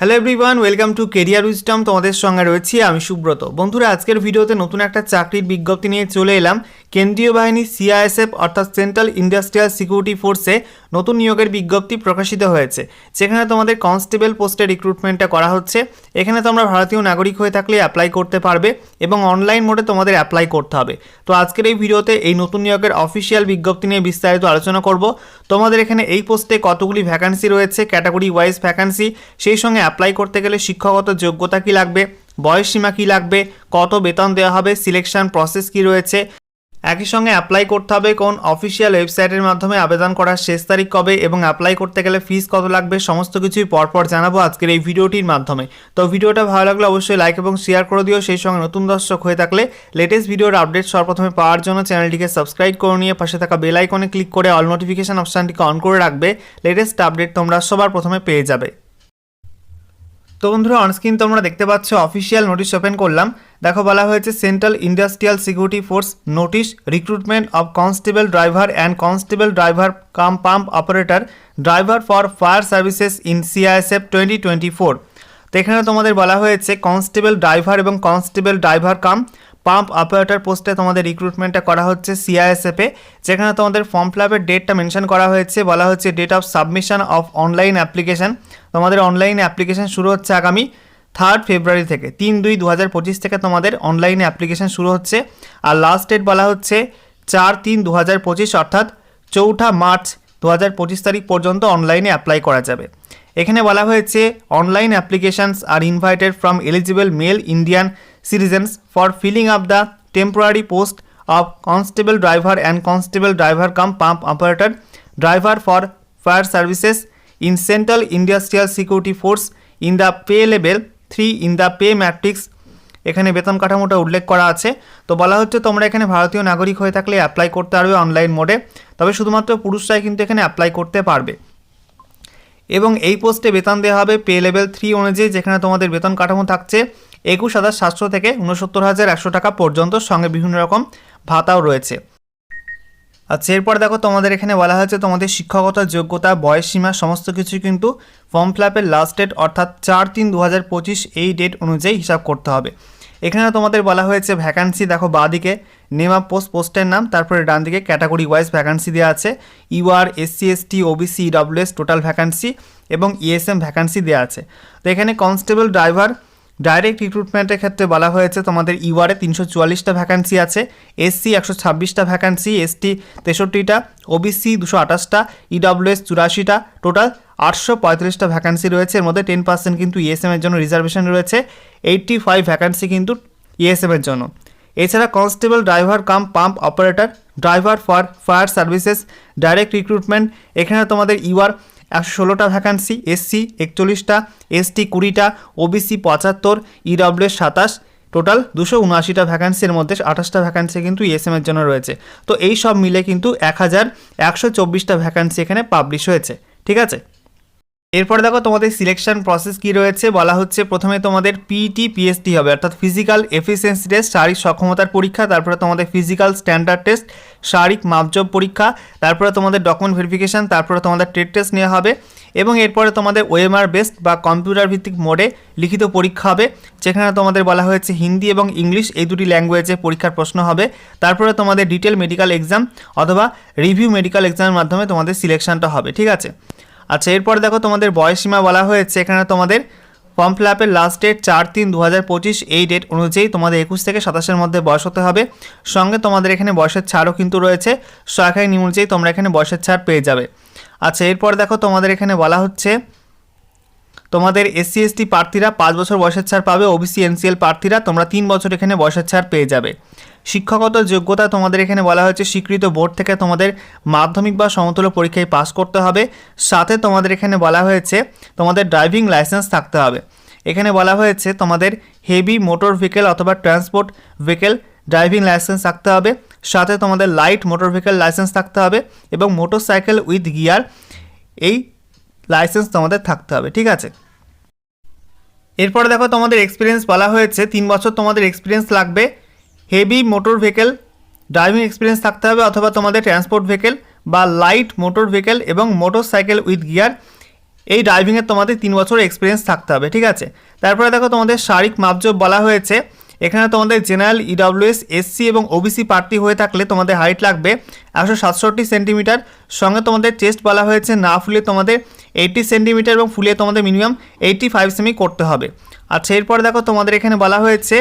Hello everyone welcome to career wisdom তোমাদের সঙ্গে রয়েছি আমি সুব্রত। বন্ধুরা, আজকের ভিডিওতে নতুন একটা চাকরির বিজ্ঞপ্তি নিয়ে চলে এলাম। কেন্দ্রীয় বাহিনী সিআইএসএফ অর্থাৎ সেন্ট্রাল ইন্ডাস্ট্রিয়াল সিকিউরিটি ফোর্সে নতুন নিয়োগের বিজ্ঞপ্তি প্রকাশিত হয়েছে। যেখানে তোমাদের কনস্টেবল পোস্টে রিক্রুটমেন্টটা করা হচ্ছে। এখানে তোমরা ভারতীয় নাগরিক হয়ে থাকলে অ্যাপ্লাই করতে পারবে এবং অনলাইন মোডে তোমাদের অ্যাপ্লাই করতে হবে। তো আজকের এই ভিডিওতে এই নতুন নিয়োগের অফিসিয়াল বিজ্ঞপ্তি নিয়ে বিস্তারিত আলোচনা করব। তোমাদের এখানে এই পোস্টে কতগুলি ভ্যাকান্সি রয়েছে ক্যাটাগরি ওয়াইজ ভ্যাকান্সি সেই সঙ্গে অ্যাপ্লাই করতে গেলে শিক্ষাগত যোগ্যতা কী লাগবে? বয়স সীমা কী লাগবে? কত বেতন দেওয়া হবে? সিলেকশন প্রসেস কী রয়েছে? একই সঙ্গে অ্যাপ্লাই করতে হবে কোন অফিসিয়াল ওয়েবসাইটের মাধ্যমে আবেদন করার শেষ তারিখ কবে এবং অ্যাপ্লাই করতে গেলে ফিস কত লাগবে? সমস্ত কিছুই পরপর জানাব আজকের এই ভিডিওটির মাধ্যমে। তো ভিডিওটা ভালো লাগলে অবশ্যই লাইক এবং শেয়ার করে দিও। সেই সঙ্গে নতুন দর্শক হয়ে থাকলে লেটেস্ট ভিডিওর আপডেট সর্বপ্রথমে পাওয়ার জন্য চ্যানেলটিকে সাবস্ক্রাইব করে নিয়ে পাশে থাকা বেল আইকনে ক্লিক করে অল নোটিফিকেশান অপশানটিকে অন করে রাখবে। লেটেস্ট আপডেট তোমরা সবার প্রথমে পেয়ে যাবে। তো বন্ধুরা অনস্ক্রিন তোমরা দেখতে পাচ্ছ অফিসিয়াল নোটিশ ওপেন করলাম। দেখো, বলা হয়েছে central industrial security force notice recruitment of constable driver and constable driver cum pump operator driver for fire services in CISF twenty twenty four তো এখানে তোমাদের বলা হয়েছে কনস্টেবল ড্রাইভার এবং constable driver cum pump operator পোস্টে তোমাদের রিক্রুটমেন্টটা করা হচ্ছে সিআইএসএফে যেখানে তোমাদের ফর্ম ফিলাপের ডেটটা মেনশন করা হয়েছে। বলা হচ্ছে date of submission of online application তোমাদের অনলাইন অ্যাপ্লিকেশন শুরু হচ্ছে আগামী থার্ড ফেব্রুয়ারি থেকে। তিন দুই দু থেকে তোমাদের অনলাইনে অ্যাপ্লিকেশন শুরু হচ্ছে। আর লাস্ট ডেট বলা হচ্ছে চার তিন দু অর্থাৎ চৌঠা মার্চ দু হাজার পঁচিশ তারিখ পর্যন্ত অনলাইনে অ্যাপ্লাই করা যাবে। এখানে বলা হয়েছে online applications are invited from eligible male Indian citizens for filling up the temporary post of constable driver and constable driver cum pump operator driver for fire services in central industrial security force in the pay level three in the pay matrix এখানে বেতন কাঠামোটা উল্লেখ করা আছে। তো বলা হচ্ছে তোমরা এখানে ভারতীয় নাগরিক হয়ে থাকলে অ্যাপ্লাই করতে পারবে অনলাইন মোডে তবে শুধুমাত্র পুরুষরাই কিন্তু এখানে অ্যাপ্লাই করতে পারবে। এবং এই পোস্টে বেতন দেওয়া হবে পে লেভেল থ্রি অনুযায়ী যেখানে তোমাদের বেতন কাঠামো থাকছে। একুশ হাজার সাতশো থেকে উনসত্তর হাজার একশো টাকা পর্যন্ত সঙ্গে বিভিন্ন রকম ভাতাও রয়েছে। আচ্ছা এরপর দেখো তোমাদের এখানে বলা হয়েছে তোমাদের শিক্ষাগত যোগ্যতা, বয়স সীমা, সমস্ত কিছু কিন্তু ফর্ম ফিলাপের লাস্ট ডেট অর্থাৎ চার তিন দু এই ডেট অনুযায়ী হিসাব করতে হবে। এখানে তোমাদের বলা হয়েছে ভ্যাকান্সি দেখো বাঁদিকে নেম অফ পোস্ট পোস্টের নাম, তারপরে ডান দিকে ক্যাটাগরি ওয়াইজ ভ্যাকান্সি দেওয়া আছে UR SC ST OBC EWS total vacancy এবং ইএসএম ভ্যাকান্সি দেওয়া আছে। তো এখানে কনস্টেবল ড্রাইভার ডাইরেক্ট রিক্রুটমেন্টের ক্ষেত্রে বলা হয়েছে, তোমাদের ইউআরে তিনশো চুয়াল্লিশটা ভ্যাকান্সি আছে এসসি একশো ছাব্বিশটা ভ্যাকান্সি এসটি তেষট্টিটা ওবিসি দুশো আঠাশটা ইডব্লিউএস চুরাশিটা টোটাল আটশো পঁয়ত্রিশটা ভ্যাকান্সি রয়েছে। এর মধ্যে টেন পার্সেন্ট কিন্তু ইএসএম এর জন্য রিজার্ভেশন রয়েছে এইটটি ফাইভ ভ্যাকান্সি কিন্তু ইএসএম এর জন্য। এছাড়া constable driver cum pump operator driver for fire services direct recruitment এখানে তোমাদের ইউআর একশো ষোলোটা ভ্যাকান্সি এসসি একচল্লিশটা এসটি কুড়িটা ওবিসি পঁচাত্তর ইডব্লিউএস সাতাশ টোটাল দুশো উনআশিটা ভ্যাকান্সির মধ্যে আঠাশটা ভ্যাকান্সি কিন্তু ইএসএম এর জন্য রয়েছে। তো এই সব মিলে কিন্তু এক হাজার একশো চব্বিশটা ভ্যাকান্সি এখানে পাবলিশ হয়েছে। ঠিক আছে? এরপরে দেখো তোমাদের সিলেকশন প্রসেস কি রয়েছে? বলা হচ্ছে প্রথমে তোমাদের পিটি পিএসটি হবে। অর্থাৎ ফিজিক্যাল এফিসিয়েন্সি টেস্ট শারীরিক সক্ষমতার পরীক্ষা, তারপরে তোমাদের ফিজিক্যাল স্ট্যান্ডার্ড টেস্ট শারীরিক মাপজব পরীক্ষা, তারপরে তোমাদের ডকুমেন্ট ভেরিফিকেশান তারপরে তোমাদের ট্রেড টেস্ট নেওয়া হবে এবং এরপরে তোমাদের ওএমআর বেস্ট বা কম্পিউটার ভিত্তিক মোডে লিখিত পরীক্ষা হবে, যেখানে তোমাদের বলা হয়েছে হিন্দি এবং ইংলিশ এই দুটি ল্যাঙ্গুয়েজে পরীক্ষার প্রশ্ন হবে। তারপরে তোমাদের ডিটেল মেডিকেল এক্সাম অথবা রিভিউ মেডিকেল এক্সামের মাধ্যমে তোমাদের সিলেকশনটা হবে, ঠিক আছে? আচ্ছা এরপর দেখো তোমাদের বয়সীমা বলা হয়েছে। এখানে তোমাদের ফর্ম ফিল আপের লাস্ট ডেট চার তিন দু এই ডেট অনুযায়ী তোমাদের একুশ থেকে সাতাশের মধ্যে বয়স হতে হবে। সঙ্গে তোমাদের এখানে বয়সের ছাড়ও কিন্তু রয়েছে। সরকারি নিয়ম অনুযায়ী তোমরা এখানে বয়সের ছাড় পেয়ে যাবে। আচ্ছা এরপর দেখো তোমাদের এখানে বলা হচ্ছে তোমাদের এসসি এসটি প্রার্থীরা পাঁচ বছর বয়সের ছাড় পাবে ওবিসি এনসিএল প্রার্থীরা তোমরা তিন বছর এখানে বয়সের ছাড় পেয়ে যাবে। শিক্ষাগত যোগ্যতা তোমাদের এখানে বলা হয়েছে, স্বীকৃত বোর্ড থেকে তোমাদের মাধ্যমিক বা সমতুল্য পরীক্ষায় পাস করতে হবে। সাথে তোমাদের এখানে বলা হয়েছে, তোমাদের ড্রাইভিং লাইসেন্স থাকতে হবে। এখানে বলা হয়েছে, তোমাদের হেভি মোটর ভেহিকেল অথবা ট্রান্সপোর্ট ভেহিকেল ড্রাইভিং লাইসেন্স থাকতে হবে। সাথে তোমাদের লাইট মোটর ভেহিকেল লাইসেন্স থাকতে হবে এবং মোটর সাইকেল উইথ গিয়ার, এই লাইসেন্স তোমাদের থাকতে হবে, ঠিক আছে? এরপরে দেখো তোমাদের এক্সপিরিয়েন্স বলা হয়েছে, তিন বছর তোমাদের এক্সপিরিয়েন্স লাগবে। Heavy motor vehicle driving experience থাকতে হবে অথবা তোমাদের ট্রান্সপোর্ট ভেহিকেল বা লাইট মোটর ভেহিকেল এবং মোটর সাইকেল উইথ গিয়ার এই ড্রাইভিংয়ের তোমাদের তিন বছর এক্সপিরিয়েন্স থাকতে হবে, ঠিক আছে? তারপরে দেখো তোমাদের শারীরিক মাপজোপ বলা হয়েছে এখানে তোমাদের জেনারেল ইডব্লিউএস এসসি এবং ওবিসি প্রার্থী হয়ে থাকলে তোমাদের হাইট লাগবে একশো সাতষট্টি সেন্টিমিটার সঙ্গে তোমাদের চেস্ট বলা হয়েছে, না ফুলে তোমাদের এইটটি সেন্টিমিটার এবং ফুলে তোমাদের মিনিমাম এইটটি ফাইভ সেমি করতে হবে। আচ্ছা এরপরে দেখো তোমাদের এখানে বলা হয়েছে,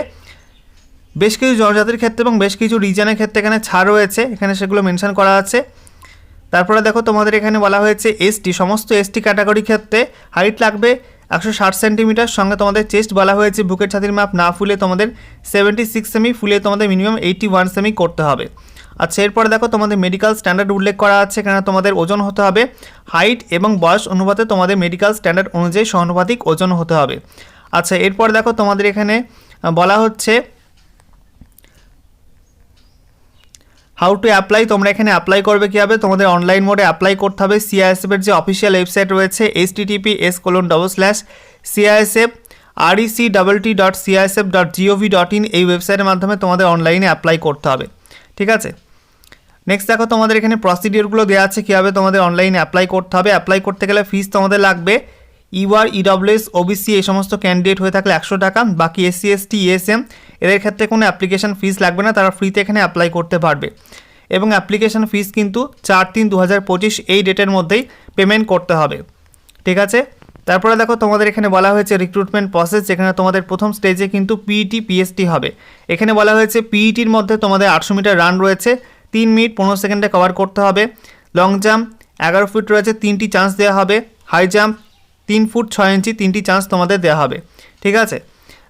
বেশ কিছু জনজাতির ক্ষেত্রে এবং বেশ কিছু রিজনের ক্ষেত্রে এখানে ছাড় রয়েছে, এখানে সেগুলো মেনশন করা আছে। তারপরে দেখো তোমাদের এখানে বলা হয়েছে এসটি সমস্ত এসটি ক্যাটাগরির ক্ষেত্রে হাইট লাগবে একশো ষাট সেন্টিমিটার। সঙ্গে তোমাদের চেস্ট বলা হয়েছে, বুকের ছাতির মাপ না ফুলে তোমাদের সেভেন্টি সিক্স সেমি ফুলে তোমাদের মিনিমাম এইটি ওয়ান সেমি করতে হবে। আচ্ছা এরপর দেখো তোমাদের মেডিকেল স্ট্যান্ডার্ড উল্লেখ করা আছে কেন তোমাদের ওজন হতে হবে। হাইট এবং বয়স অনুপাতে তোমাদের মেডিকেল স্ট্যান্ডার্ড অনুযায়ী সহানুপাতিক ওজন হতে হবে। আচ্ছা এরপর দেখো তোমাদের এখানে বলা হচ্ছে হাউ টু অ্যাপ্লাই তোমরা এখানে অ্যাপ্লাই করবে কীভাবে? তোমাদের অনলাইন মোডে অ্যাপ্লাই করতে হবে। সিআইএসএফ এর যে অফিসিয়াল ওয়েবসাইট রয়েছে H TTP S colon double slash CISF REC double T dot CISF dot G O V dot ওয়েবসাইটের মাধ্যমে তোমাদের অনলাইনে অ্যাপ্লাই করতে হবে। ঠিক আছে? নেক্সট দেখো, তোমাদের এখানে প্রসিডিওরগুলো দেওয়া আছে কীভাবে তোমাদের অনলাইনে অ্যাপ্লাই করতে হবে। অ্যাপ্লাই করতে গেলে ফিস তোমাদের লাগবে ইউআর ইডব্লিউএস ওবিসি এই সমস্ত ক্যান্ডিডেট হয়ে থাকলে একশো টাকা, বাকি এসসি, এসটি, ইএসএম, এদের ক্ষেত্রে কোনো অ্যাপ্লিকেশন ফিস লাগবে না, তারা ফ্রিতে এখানে অ্যাপ্লাই করতে পারবে। এবং অ্যাপ্লিকেশন ফিস কিন্তু চার তিন দু এই ডেটের মধ্যেই পেমেন্ট করতে হবে। ঠিক আছে? তারপরে দেখো তোমাদের এখানে বলা হয়েছে রিক্রুটমেন্ট প্রসেস যেখানে তোমাদের প্রথম স্টেজে কিন্তু E পিইটি পিএসটি হবে। এখানে বলা হয়েছে পিইটির মধ্যে তোমাদের আটশো মিটার রান রয়েছে, তিন মিনিট পনেরো সেকেন্ডে কভার করতে হবে। লং জাম্প এগারো ফিট রয়েছে, তিনটি চান্স দেওয়া হবে। হাই জাম্প তিন ফুট ছয় ইঞ্চি, তিনটি চান্স তোমাদের দেওয়া হবে। ঠিক আছে?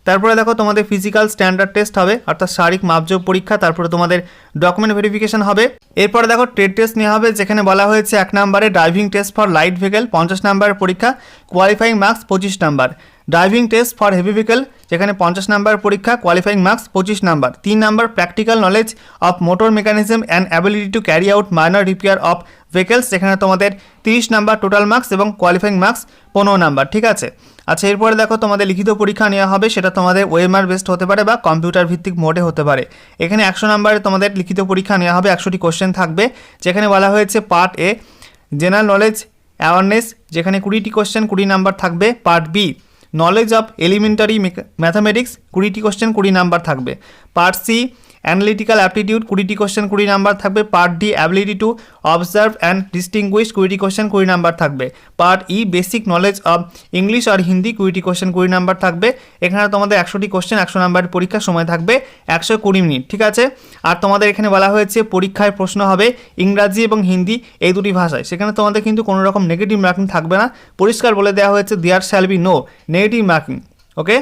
তারপরে দেখো তোমাদের ফিজিক্যাল স্ট্যান্ডার্ড টেস্ট হবে, অর্থাৎ শারীরিক মাপজোক পরীক্ষা, তারপরে তোমাদের ডকুমেন্ট ভেরিফিকেশন হবে। এরপরে দেখো ট্রেড টেস্ট নেওয়া হবে, যেখানে বলা হয়েছে এক নম্বরে driving test for light vehicle পঞ্চাশ নাম্বার পরীক্ষা কোয়ালিফাইং মার্কস পঁচিশ number driving test for heavy vehicle যেখানে পঞ্চাশ নাম্বার পরীক্ষা কোয়ালিফাইং মার্কস পঁচিশ নাম্বার। তিন number practical knowledge of motor mechanism and ability to carry out minor repair of vehicles যেখানে তোমাদের তিরিশ নাম্বার টোটাল মার্কস এবং কোয়ালিফাইং মার্কস পনেরো নাম্বার, ঠিক আছে? আচ্ছা এরপরে দেখো তোমাদের লিখিত পরীক্ষা নেওয়া হবে, সেটা তোমাদের ওয়েমার বেসড হতে পারে বা কম্পিউটার ভিত্তিক মোডে হতে পারে। এখানে একশো নাম্বারে তোমাদের লিখিত পরীক্ষা নেওয়া হবে, একশোটি কোশ্চেন থাকবে, যেখানে বলা হয়েছে part A general knowledge awareness যেখানে কুড়িটি কোশ্চেন কুড়ি নাম্বার থাকবে part B knowledge of elementary mathematics কুড়িটি কোশ্চেন কুড়ি নাম্বার থাকবে। পার্ট সি অ্যানালিটিক্যাল অ্যাপটিটিউড কুড়িটি কোশ্চেন কুড়ি নাম্বার থাকবে। Part D ability to observe and distinguish কুড়িটি কোশ্চেন কুড়ি নাম্বার থাকবে। Part E basic knowledge of English আর হিন্দি কুড়িটি কোশ্চেন কুড়ি নাম্বার থাকবে। এখানে তোমাদের একশোটি কোশ্চেন একশো নাম্বারের পরীক্ষার সময় থাকবে, একশো কুড়ি মিনিট, ঠিক আছে? আর তোমাদের এখানে বলা হয়েছে, পরীক্ষায় প্রশ্ন হবে ইংরাজি এবং হিন্দি, এই দুটি ভাষায়। সেখানে তোমাদের কিন্তু কোনো রকম নেগেটিভ মার্কিং থাকবে না। পরিষ্কার বলে দেওয়া হয়েছে there shall be no negative marking okay